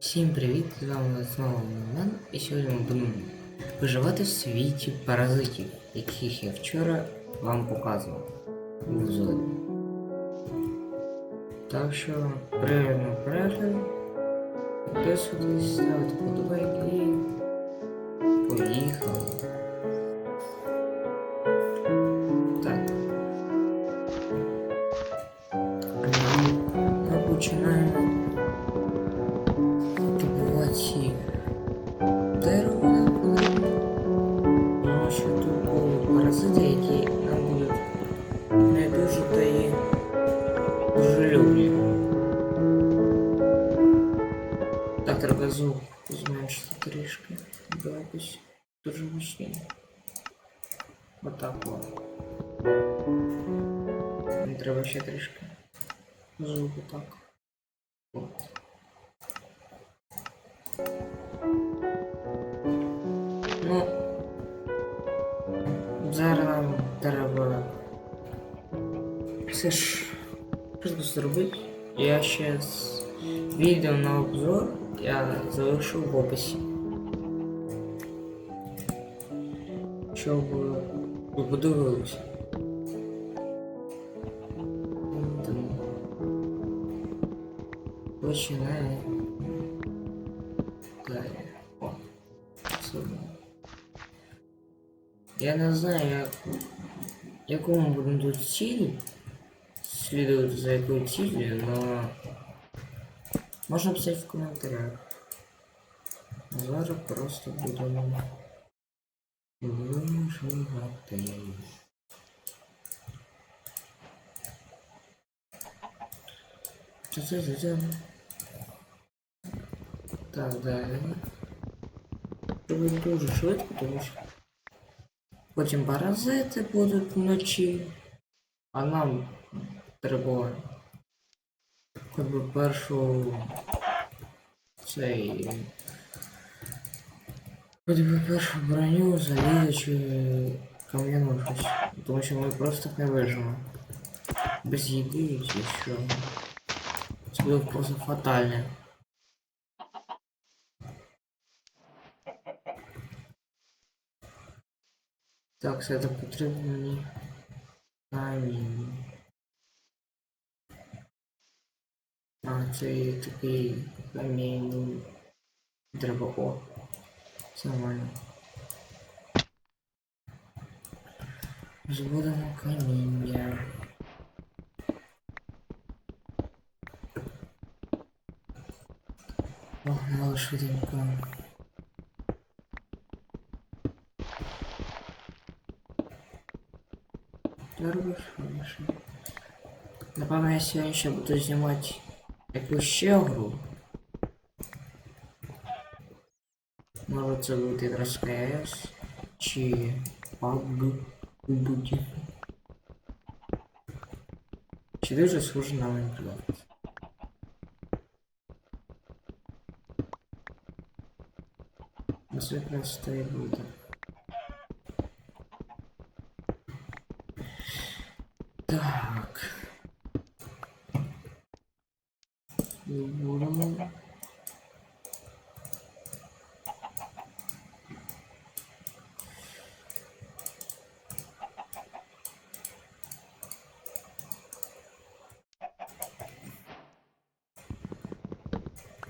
Всім привіт! З вами знову Мілан і сьогодні ми будемо виживати в світі паразитів, яких я вчора вам показував у зоні. Так що приємно перегляду, підписуйтесь, ставте подобайки і поїхали. не дуже та і дружелюбні. Так, треба звук зменшити трішки. Бо якось дуже гучні. Отак о. Не треба ще трішки. Звук отак. От. Ну, зараз нам треба Все ж швидко зробити. Я ще з відео на обзор я залишу в описі. Щоб ви подивилися. Починає. О. Супер. Я не знаю, як, яку ми будемо тут ціль слідувати за якою цілею, но можна писати в коментарях. Зараз просто будемо виживати. Та-та-та-та. Так, далі. Робимо дуже швидко, тому що потім паразити будуть вночі, а нам треба хоч би першу цей хоч би першу броню залізти чи кам'яну щось. Тому що ми просто не виживемо. Без їди чи що. Це буде просто фатальне. Так, все це потрібно мені А, це є такий камінь. Треба о. Все нормально. Збудемо каміння. Погнали швиденько. Дорого швидше. Напевно, я сьогодні ще буду знімати Якусь ще гру. Може це буде якраз чи PUBG буде. Чи дуже схоже на Майнкрафт. Це і буде.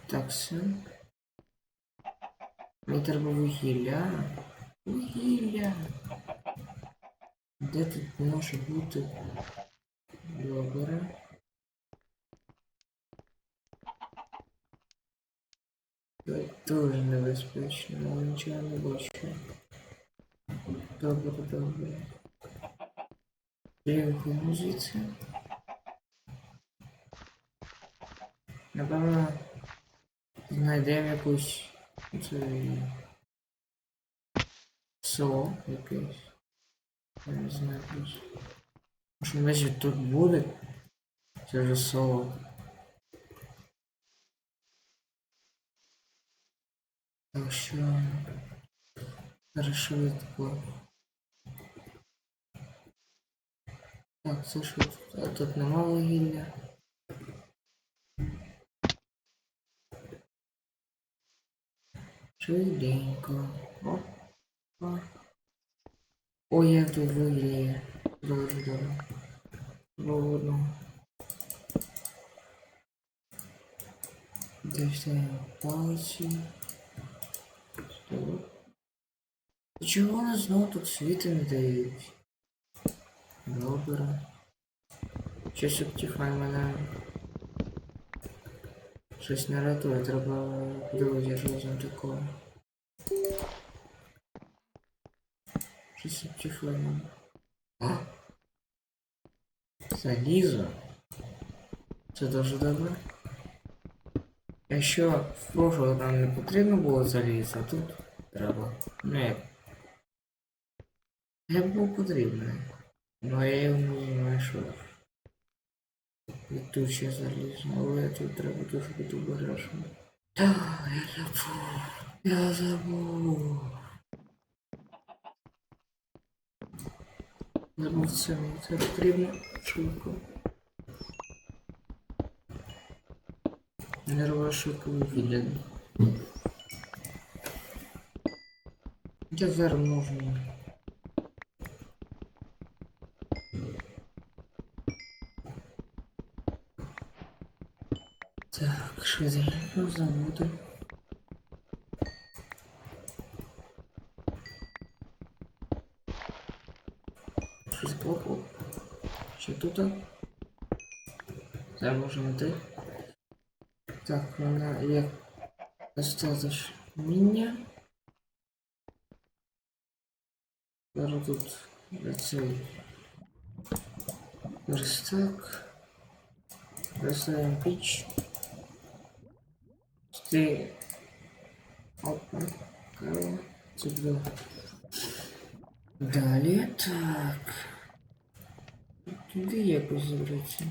Так, все. Мені треба вугілля. Вугілля. Де тут може бути? Добре. Це дуже небезпечно, але нічого не бачу. Добре, добре. Приїхав звідси. Напевно, знайдемо якусь цей село якесь. Я не знаю якось. Може, значить тут буде? Це вже село. Так що швидко. Так, це швидко. А тут нема вугілля. Швиденько. Опа. Ой, як тут виглядає. Дуже добре. Холодно. Дістаємо палиці. Стоп. Чого вони знову тут світи не дають? Добре. Щось Optifine мене щось не рятує, треба що там такого. Щось Optifine. А! Залізо. Це дуже добре. Якщо в прошлого нам не потрібно було залізо, тут треба. Ну як. Я був потрібний. Ну я його не знайшов. І тут ще залізно, але тут треба дуже бути обережним. Так, я забув. Я забув. Забув це, мені це потрібно швидко. Нерва швидко вигляд. Я зараз можу. Так, швиденько забуду. Щось плохо. Що тут? Зараз можемо йти. Так, вона є остаточне міння. Зараз тут цей верстак. Поставим піч. Ти... Опа. Далі, так. Туди якось забратися.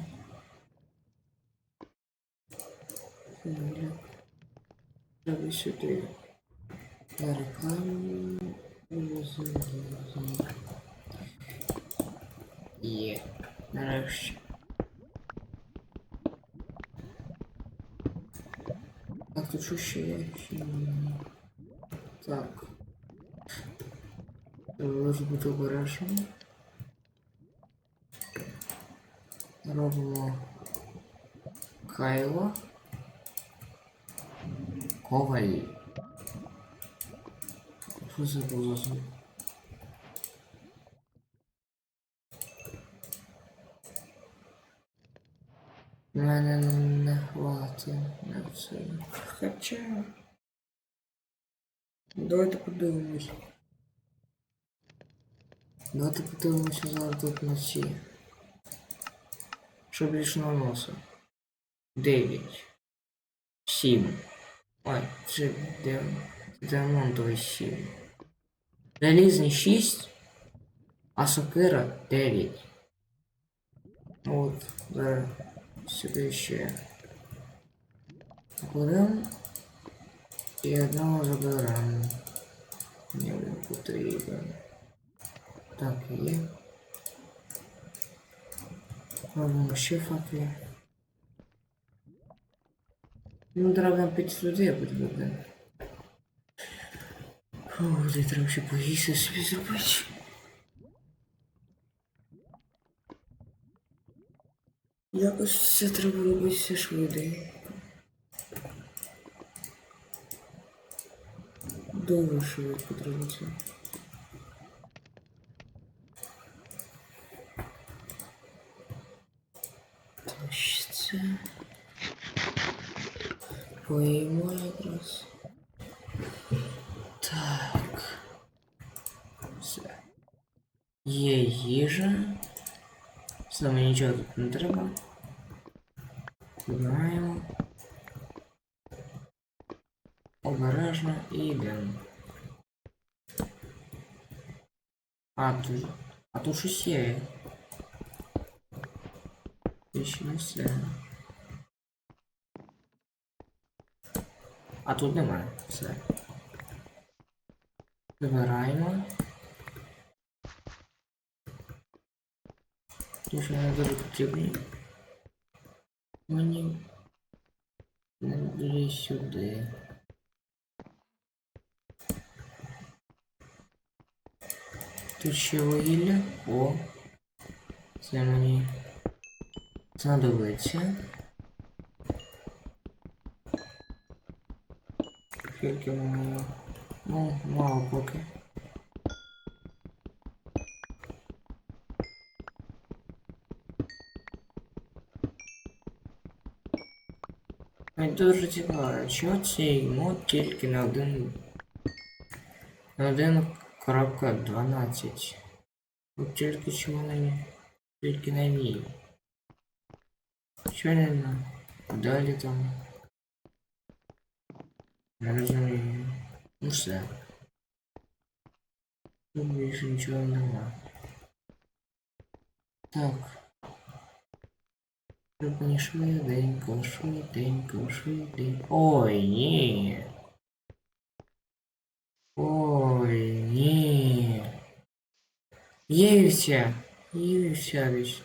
Далі. Треба сюди. Рекламу. Є. Нарешті. Ще. Так. Треба бути обережно. Робимо Кайло. Коваль. Що це було за У мене не хватить на це. Хоча. Давайте подивимось. Давайте подивимося зараз тут вночі. Що більш на носа. Дев'ять. Сім. Ой, це де... Демонтовий сім. Залізний шість, а сокира дев'ять. От, зараз сюди ще. Кладемо. І одного забираємо. Мені він потрібен. Так, є. Робимо ще факли. Ну, треба сюди, будь буде. Фу, де треба ще поїсти собі зробити. Якось це треба робити все швиденько. Дуже швидко треба це. Ось це. Поїмо якраз. Так. Все. Є їжа. Саме нічого тут не треба. Знаємо. Обережно і йдемо. А тут. А тут щось є. Ти ще не все. А тут немає. Все. Вибираємо. Тому що вони дуже потрібні. Мені не. Тут ще вугілля. О! Це мені знадобиться. Скільки мені... Ну, мало поки. Мені дуже цікаво, чого цей мод тільки на один на 1.12. От тільки чому на ній? Тільки на ній. Що не на? Далі там. Не розумію. Ну все. Тут більше нічого нема. Так. Мені швиденько, швиденько, швиденько. Ой, ні. Ой, ні. Ївся. Ївся десь.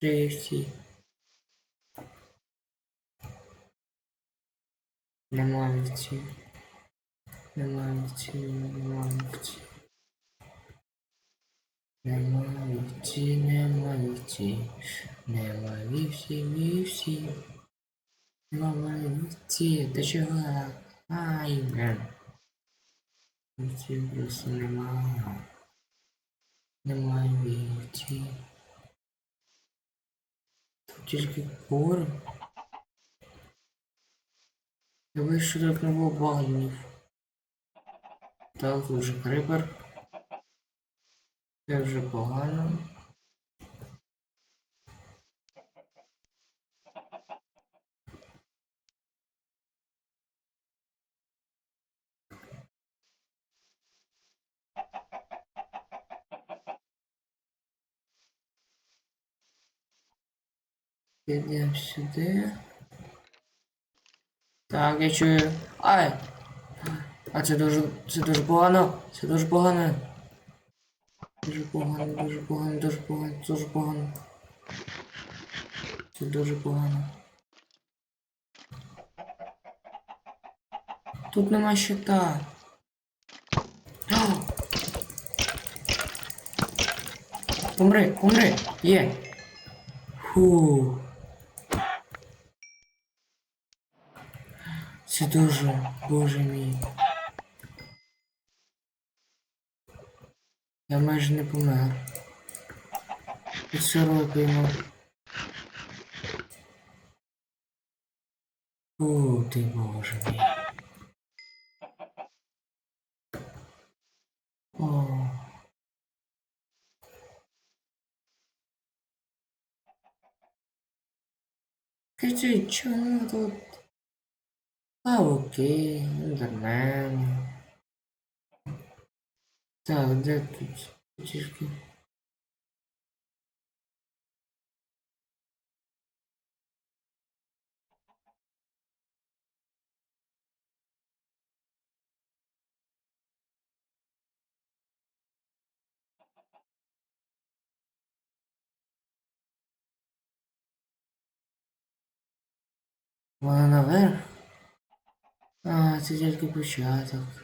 Трейсі. Нема вівці. Нема вівці, нема вівці. Нема вівці, нема вівці. Нема вівці, вівці. Нема вівці, до чого? Ай, не. Вівці просто немає. Немає вівці. Тут тільки кури. Що так не було багнів. Так, тут вже крипер. Це вже погано. Підемо сюди. Так, я чую. Ай! А це дуже. це дуже погано. Це дуже погано. Дуже погано, дуже погано, дуже погано, дуже погано. Це дуже погано. Тут нема щита. А! Умри, умри, є. Фу. Це дуже, боже мій. Я майже не помер. Поцарапаємо. О, ти боже мій. О. Скажи, чому тут? А, окей, ендермен. Так, де тут тільки? Вона наверх? А, це тільки початок.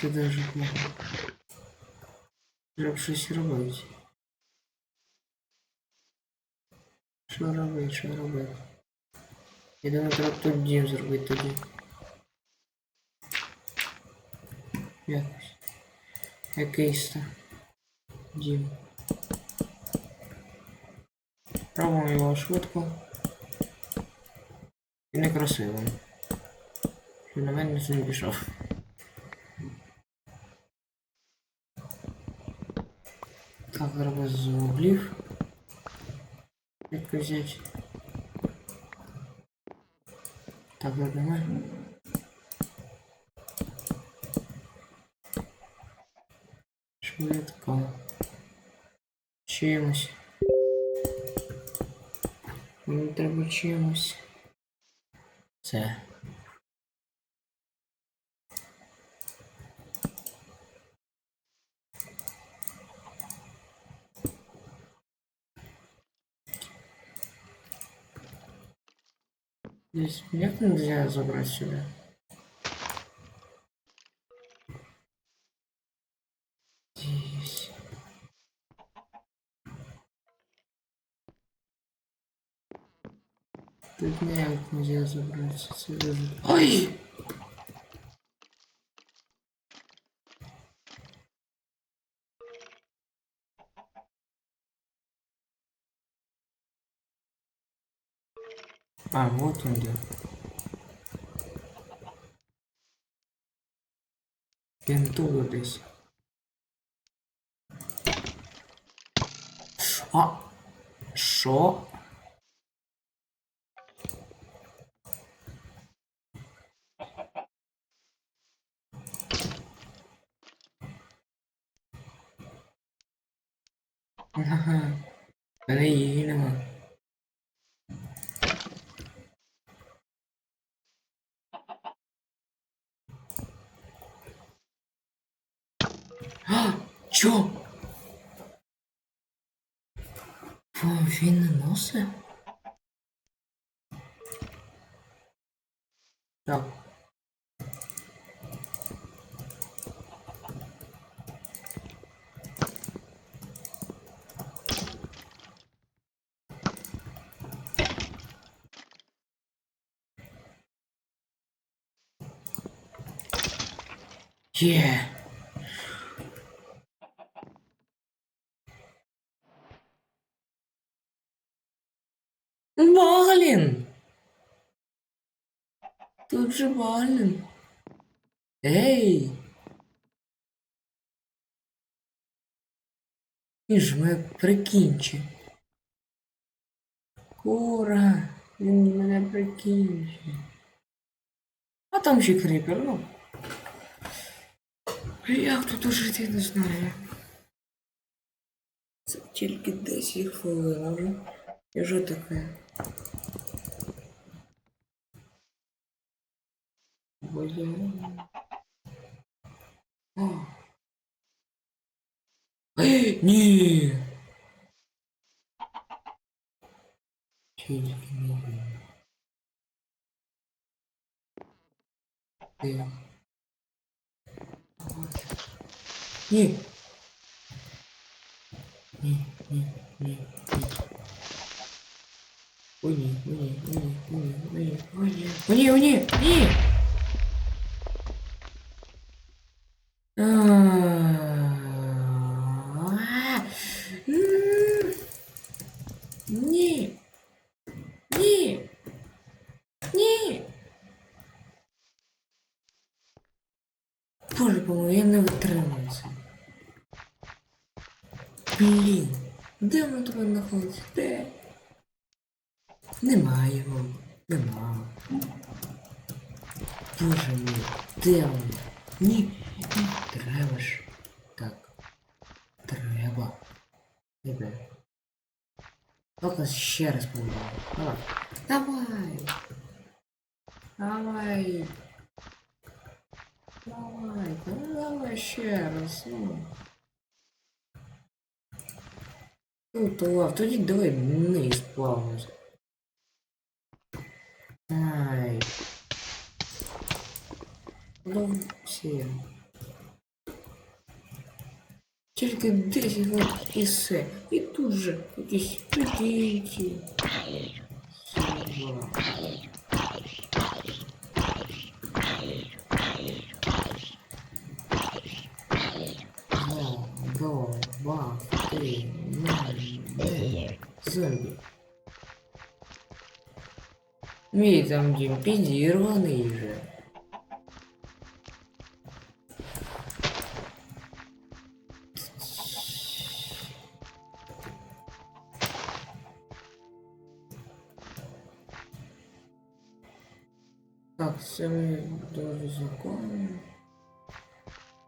Це дуже плохо. Треба щось робити. Що робити, що? Я думаю, треба тут дім зробити тоді. Якось. Якийсь там дім. Пробуємо його швидко. І некрасивим. Щоб на мене ніхто не. Так, треба з углів. Як взяти? Так, давай. Швидко. Чимось. Мені треба чимось. Це. Здесь нет нельзя забрать сюда. Здесь. Тут нет нельзя забрать. сюда. Ой! А, вот он где. Він тут десь. А! Що? Ага. В Мене її нема. А, чо? О, він не носить? Так. Є. Же Балин. Эй! Він ж мене прикінчив. Кура, він мене прикінчив. А там ще кріпер, ну. Як тут я не знаю. Це тільки 10 хвилин, а вже. І вже таке. Блін. О. Ей, ні. Тільки не. Ти. Ні. Ні, ні, ні, ні. Ой, ні, ой, ні, ой, ні, ой, ні, ой, ні, ой, ні, ой, ні, ой, ні, ні. Нема. Боже мій, де воно? Ні, ні, треба ж. Так. Треба. Іде. Тільки ще раз повідомлю. Давай. Давай. Давай. Давай, ну давай ще раз, ну. Ну, то лав, тоді давай вниз плавно. Ну, всі. Тільки 10 років і все. І тут же якісь прикиньте. Сова. Два, два, два, три, ноль, девять. Зомби. Мій там дім підірваний же. Дуже законно.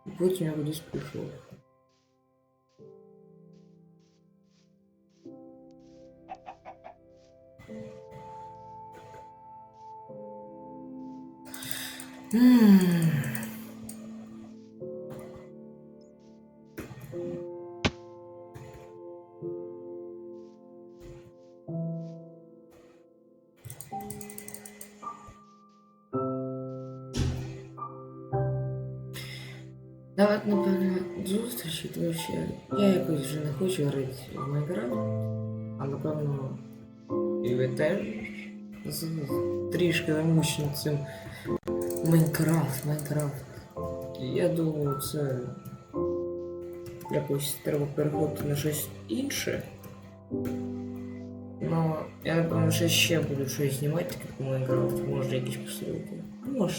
І потім я кудись пішов. М. тому що я якось вже не хочу грати в Майнкрафт, а напевно і ви теж. трішки замучений цим Майнкрафт, Майнкрафт. Я думаю, це якось треба переходити на щось інше. Ну, я напевно, що ще буду щось знімати, таке по Майнкрафту, може якісь посилки. Може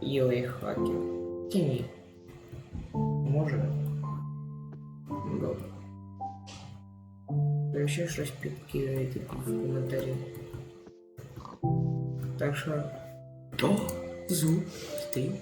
і лайфхаки. Чи ні? Може. Ну, Добре. Ще щось підкидайте в коментарі. Так що до зустрічі.